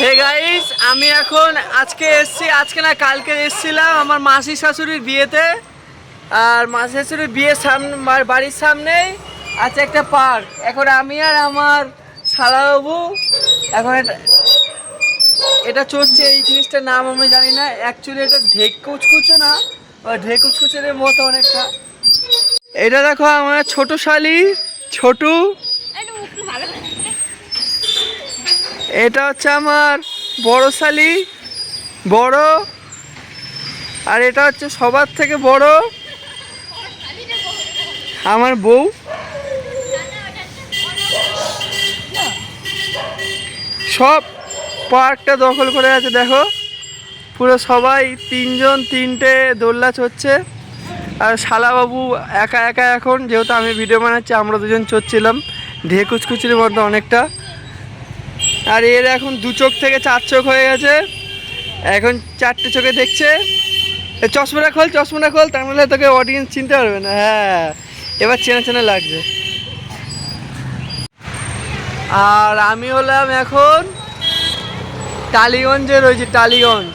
Hey guys আমি এখন আজকে এসছি, আজকে না কালকে এসছিলাম আমার মাসি শাশুড়ির বিয়েতে। আর মাসি শাশুড়ির বিয়ের সামনে বাড়ির সামনেই আছে একটা পার্ক। এখন আমি আর আমার শালাবাবু এখন এটা চলছে, এই জিনিসটার নাম আমি জানি না। অ্যাকচুয়ালি এটা ঢেক কুচকুচো না ওই ঢেক কুচকুচের মতো অনেকটা। এটা দেখো আমার ছোট শালি, ছোটু। এটা হচ্ছে আমার বড় শালি, বড়, আর এটা হচ্ছে সবার থেকে বড় আমার বউ। সব পার্কটা দখল করে আছে, দেখো। পুরো সবাই, তিনজন, তিনটে দোল্লা চড়ছে আর শালাবাবু একা একা এখন, যেহেতু আমি ভিডিও বানাচ্ছি, আমরা দুজন চড়ছিলাম। ঢেকুচকুচির মধ্যে অনেকটা। আর এর এখন দু চোখ থেকে চার চোখ হয়ে গেছে। এখন চারটে চোখে দেখছে। চশমাটা খোল চশমাটা খোল, তার মানে তোকে অডিয়েন্স চিনতে পারবে না। হ্যাঁ এবার চেনা চেনা লাগছে আর আমি হলাম এখন টালিগঞ্জের ওই যে টালিগঞ্জ।